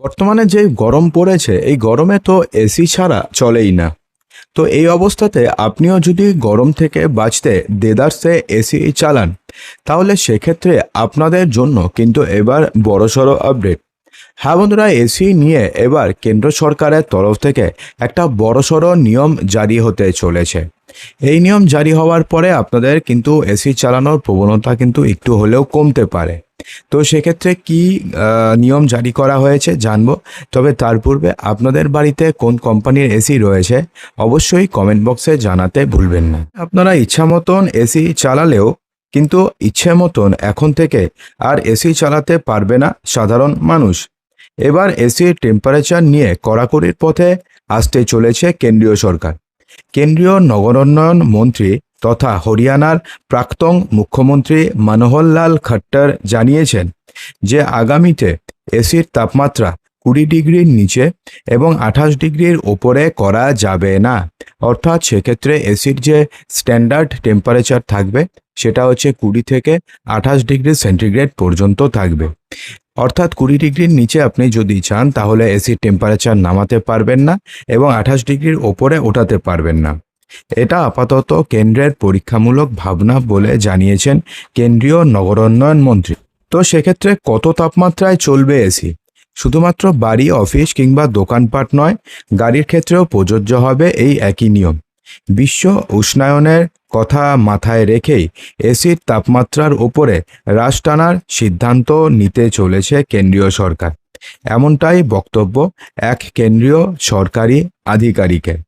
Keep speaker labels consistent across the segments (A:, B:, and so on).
A: বর্তমানে যে গরম পড়েছে, এই গরমে তো এসি ছাড়া চলেই না। তো এই অবস্থাতে আপনিও যদি গরম থেকে বাঁচতে দেদারসে এসি চালান, তাহলে সেক্ষেত্রে আপনাদের জন্য কিন্তু এবার বড়সড় আপডেট হ্যাঁ বন্ধুরা এসি নিয়ে এবার কেন্দ্র সরকারের তরফ থেকে একটা বড়সড় নিয়ম জারি হতে চলেছে। এই নিয়ম জারি হওয়ার পরে আপনাদের কিন্তু এসি চালানোর প্রবণতা কিন্তু একটু হলেও কমতে পারে। তো সেক্ষেত্রে কি নিয়ম জারি করা হয়েছে জানব। তবে তার পূর্বে আপনাদের বাড়িতে কোন কোম্পানির এসি রয়েছে অবশ্যই কমেন্ট বক্সে জানাতে ভুলবেন না। আপনারা ইচ্ছা মতন এসি চালালেও, কিন্তু ইচ্ছে মতন এখন থেকে আর এসি চালাতে পারবে না সাধারণ মানুষ। এবার এসির টেম্পারেচার নিয়ে কড়াকড়ির পথে আসতে চলেছে কেন্দ্রীয় সরকার। কেন্দ্রীয় নগরোন্নয়ন মন্ত্রী তথা হরিয়ানার প্রাক্তন মুখ্যমন্ত্রী মনোহরলাল খট্টর জানিয়েছেন যে আগামীতে এসির তাপমাত্রা কুড়ি ডিগ্রির নিচে এবং আঠাশ ডিগ্রির ওপরে করা যাবে না। অর্থাৎ সেক্ষেত্রে এসির যে স্ট্যান্ডার্ড টেম্পারেচার থাকবে, সেটা হচ্ছে কুড়ি থেকে আঠাশ ডিগ্রি সেন্টিগ্রেড পর্যন্ত থাকবে। অর্থাৎ কুড়ি ডিগ্রির নিচে আপনি যদি চান, তাহলে এসির টেম্পারেচার নামাতে পারবেন না এবং আঠাশ ডিগ্রির ওপরে ওঠাতে পারবেন না। এটা আপাতত কেন্দ্রের পরীক্ষামূলক ভাবনা বলে জানিয়েছেন কেন্দ্রীয় নগরোন্নয়ন মন্ত্রী। তো সেক্ষেত্রে কত তাপমাত্রায় চলবে এসি? শুধুমাত্র বাড়ি, অফিস কিংবা দোকানপাট নয়, গাড়ির ক্ষেত্রেও প্রযোজ্য হবে এই একই নিয়ম। বিশ্ব উষ্ণায়নের কথা মাথায় রেখেই এসির তাপমাত্রার ওপরে হ্রাস টানার সিদ্ধান্ত নিতে চলেছে কেন্দ্রীয় সরকার। এমনটাই বক্তব্য এক কেন্দ্রীয় সরকারি আধিকারিকের।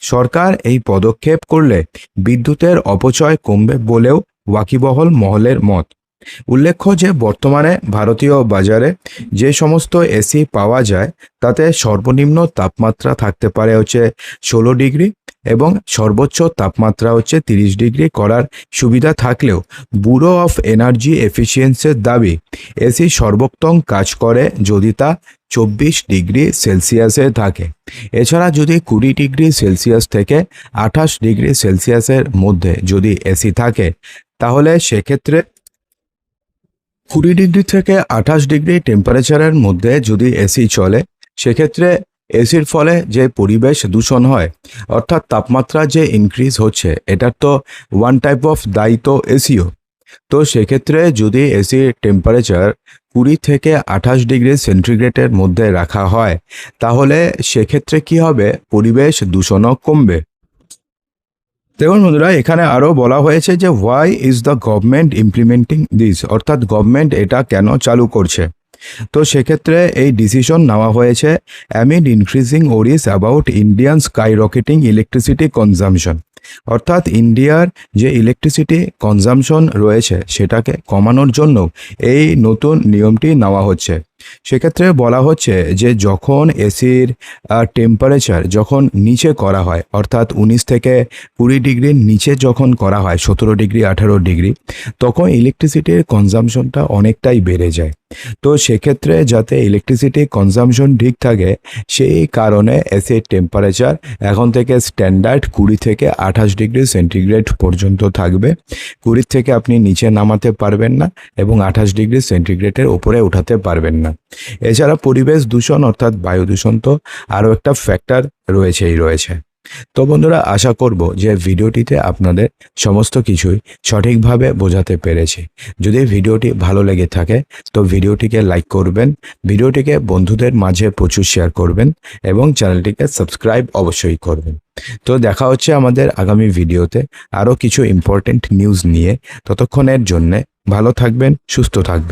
A: সরকার এই পদক্ষেপ করলে বিদ্যুতের অপচয় কমবে বলেও ওয়াকিবহল মহলের মত। উল্লেখ্য যে, বর্তমানে ভারতীয় বাজারে যে সমস্ত এসি পাওয়া যায়, তাতে সর্বনিম্ন তাপমাত্রা থাকতে পারে হচ্ছে ষোলো ডিগ্রি এবং সর্বোচ্চ তাপমাত্রা হচ্ছে তিরিশ ডিগ্রি করার সুবিধা থাকলেও ব্যুরো অফ এনার্জি এফিসিয়েন্সির দাবি এসি সর্বোত্তম কাজ করে যদি তা চব্বিশ ডিগ্রি সেলসিয়াসে থাকে। এছাড়া যদি কুড়ি ডিগ্রি সেলসিয়াস থেকে আঠাশ ডিগ্রি সেলসিয়াসের মধ্যে যদি এসি থাকে, তাহলে সেক্ষেত্রে কুড়ি ডিগ্রি থেকে আঠাশ ডিগ্রি টেম্পারেচারের মধ্যে যদি এসি চলে, সেক্ষেত্রে এসির ফলে যে পরিবেশ দূষণ হয়, অর্থাৎ তাপমাত্রা যে ইনক্রিজ হচ্ছে, এটার তো ওয়ান টাইপ অফ দায়িত্ব এসিও। তো সেক্ষেত্রে যদি এসির টেম্পারেচার কুড়ি থেকে আঠাশ ডিগ্রি সেন্টিগ্রেডের মধ্যে রাখা হয়, তাহলে সেক্ষেত্রে কি হবে? পরিবেশ দূষণও কমবে। দেখুন বন্ধুরা, এখানে আরও বলা হয়েছে যে why is the government implementing this অর্থাৎ গভর্নমেন্ট এটা কেন চালু করছে? তো সেক্ষেত্রে এই ডিসিশন নেওয়া হয়েছে amid increasing worries about Indian skyrocketing electricity consumption অর্থাৎ ইন্ডিয়ার যে ইলেকট্রিসিটি কনজামশন রয়েছে সেটাকে কমানোর জন্য এই নতুন নিয়মটি নেওয়া হচ্ছে। সেক্ষেত্রে বলা হচ্ছে যে যখন এসির টেম্পারেচার যখন নিচে করা হয়, অর্থাৎ উনিশ থেকে কুড়ি ডিগ্রির নিচে যখন করা হয়, সতেরো ডিগ্রি, আঠারো ডিগ্রি, তখন ইলেকট্রিসিটির কনজামশনটা অনেকটাই বেড়ে যায়। তো সেক্ষেত্রে যাতে ইলেকট্রিসিটি কনজামশন ঠিক থাকে, সেই কারণে এসির টেম্পারেচার এখন থেকে স্ট্যান্ডার্ড কুড়ি থেকে আঠাশ ডিগ্রি সেন্টিগ্রেড পর্যন্ত থাকবে। কুড়ির থেকে আপনি নিচে নামাতে পারবেন না এবং আঠাশ ডিগ্রি সেন্টিগ্রেডের ওপরে উঠাতে পারবেন না। এছাড়া পরিবেশ দূষণ অর্থাৎ বায়ু দূষণ তো আরও একটা ফ্যাক্টর রয়েছেই রয়েছে। তো বন্ধুরা, আশা করব যে ভিডিওটিতে আপনাদের সমস্ত কিছুই সঠিকভাবে বোঝাতে পেরেছি। যদি ভিডিওটি ভালো লেগে থাকে, তো ভিডিওটিকে লাইক করবেন, ভিডিওটিকে বন্ধুদের মাঝে প্রচুর শেয়ার করবেন এবং চ্যানেলটিকে সাবস্ক্রাইব অবশ্যই করবেন। তো দেখা হচ্ছে আমাদের আগামী ভিডিওতে আরও কিছু ইম্পর্টেন্ট নিউজ নিয়ে। ততক্ষণের জন্যে ভালো থাকবেন, সুস্থ থাকবেন।